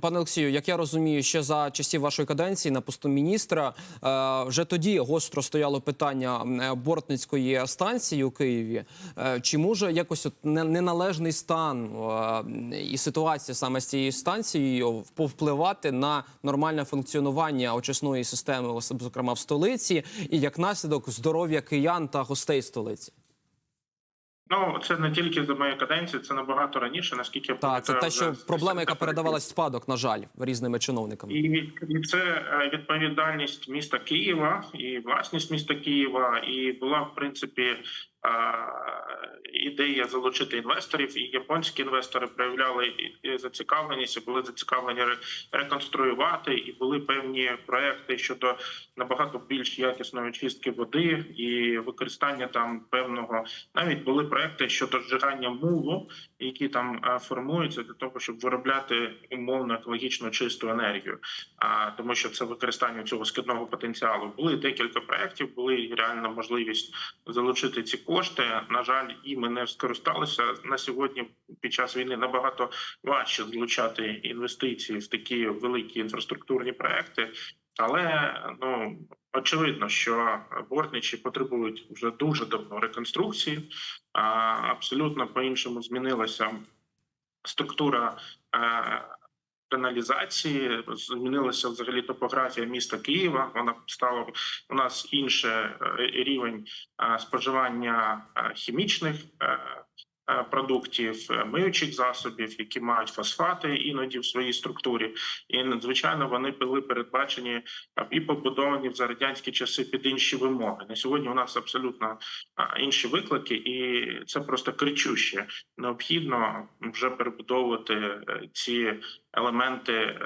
пане Олексію, як я розумію, ще за часів вашої каденції на посту міністра е, вже тоді гостро стояло питання е, бортницької станції у Києві. Е, Чи може якось от не- неналежний стан е, і ситуація саме з цією станцією повпливати на нормальне функціонування очисної системи, зокрема в столиці, і як наслідок здоров'я киян та гостей столиці? Ну це не тільки за моєї каденції, це набагато раніше, наскільки я Так, це те, що проблема, яка 70-х передавалась в спадок, на жаль, різними чиновниками. І, і це е, відповідальність міста Києва і власність міста Києва. І була в принципі е, ідея залучити інвесторів. І японські інвестори проявляли і- і зацікавленість, і були зацікавлені реконструювати. І були певні проекти щодо набагато більш якісної очистки води і використання там певного. Навіть були проекти щодо зжигання мулу, які там е, формуються для того, щоб виробляти умовно екологічно чисту енергію а тому, що це використання цього скидного потенціалу. Були декілька проєктів, були реальна можливість залучити ці кошти. На жаль, іми не скористалися на сьогодні. Під час війни набагато важче залучати інвестиції в такі великі інфраструктурні проекти. Але ну очевидно, що бортничі потребують вже дуже давно реконструкції. А абсолютно по іншому змінилася структура. Каналізації змінилася взагалі топографія міста Києва. Вона стала у нас інше е, рівень е, споживання е, хімічних. Е, Продуктів е, миючих засобів, які мають фосфати іноді в своїй структурі, і надзвичайно вони були передбачені е, і побудовані в радянські часи під інші вимоги. На сьогодні у нас абсолютно інші виклики, і це просто кричуще. Необхідно вже перебудовувати ці елементи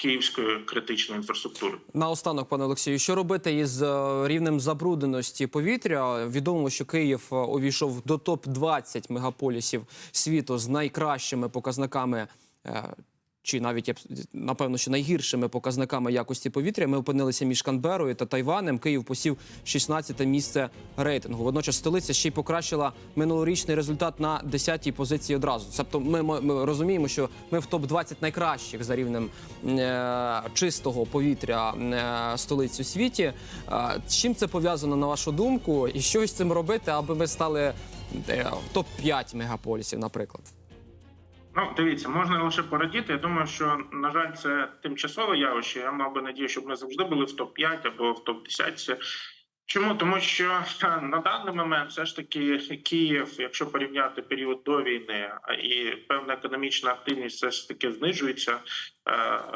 київської критичної інфраструктури. Наостанок, пане Олексію, що робити із е, рівнем забрудненості повітря? Відомо, що Київ е, увійшов до топ 20 мегаполісів світу з найкращими показниками. Чи навіть напевно, що найгіршими показниками якості повітря ми опинилися між Канберою та Тайванем. Київ посів 16 місце рейтингу. Водночас столиця ще й покращила минулорічний результат на 10-й позиції одразу. Тобто, ми, ми, ми розуміємо, що ми в топ 20 найкращих за рівнем е, чистого повітря е, столиць у світі. Е, чим це пов'язано на вашу думку, і що з цим робити, аби ми стали е, топ 5 мегаполісів, наприклад? Ну, дивіться, можна лише порадіти. Я думаю, що на жаль, це тимчасове явище. Я мав би надію, щоб ми завжди були в топ 5 або в топ 10 Чому тому, що на даний момент все ж таки Київ, якщо порівняти період до війни, і певна економічна активність все ж таки знижується е,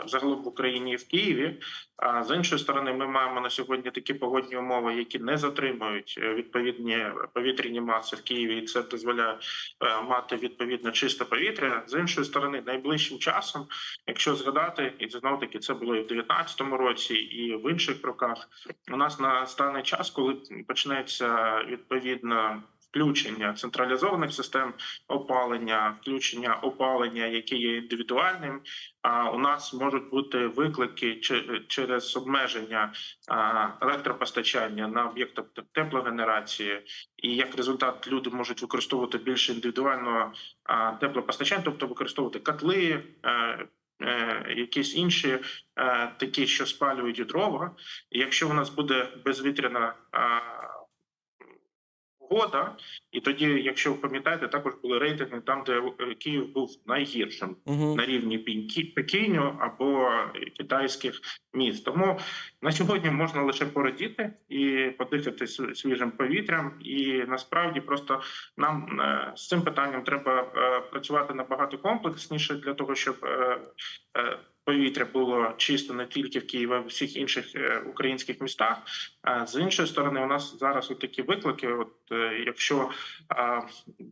загалом в Україні і в Києві. А з іншої сторони, ми маємо на сьогодні такі погодні умови, які не затримують е, відповідні повітряні маси в Києві, і це дозволяє е, мати відповідно чисте повітря. З іншої сторони, найближчим часом, якщо згадати, і знов таки це було і в 2019 році, і в інших роках, у нас настане час, коли почнеться відповідно. Включення централізованих систем опалення, включення опалення, яке є індивідуальним. А у нас можуть бути виклики че- через обмеження електропостачання на об'єктах теплогенерації, і як результат люди можуть використовувати більше індивідуального теплопостачання, тобто використовувати котли. Е, е, Якісь інші е, такі, що спалюють дрова. Якщо у нас буде безвітряна а, погода, і тоді, якщо ви пам'ятаєте, також були рейтинги там, де е, Київ був найгіршим Угу. на рівні Пекіню або китайських міст. Тому на сьогодні можна лише порадіти і подихати свіжим повітрям. І насправді просто нам е, з цим питанням треба е, працювати набагато комплексніше для того, щоб е, е, повітря було чисто не тільки в Києві, а в всіх інших е, українських містах. А з іншої сторони, у нас зараз такі виклики. От е, якщо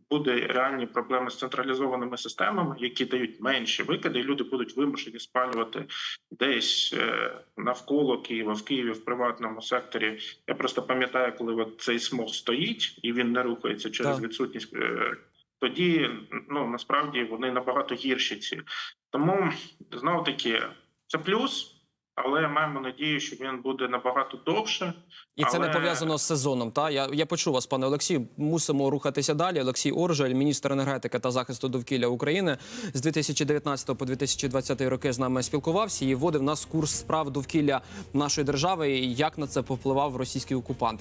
буде реальні проблеми з централізованими системами, які дають менші викиди, і люди будуть вимушені спалювати десь е, навколо Києва, в Києві, в приватному секторі. Я просто пам'ятаю, коли от цей смог стоїть і він не рухається через Так. відсутність. е, Тоді ну насправді вони набагато гірші ці. Тому знову таки це плюс. Але маємо надію, що він буде набагато довше. І це не пов'язано з сезоном. Та я, я почув вас, пане Олексію. Мусимо рухатися далі. Олексій Оржель, міністр енергетики та захисту довкілля України, з 2019 по 2020 роки з нами спілкувався і вводив нас курс справ довкілля нашої держави. і Як на це повпливав російський окупант.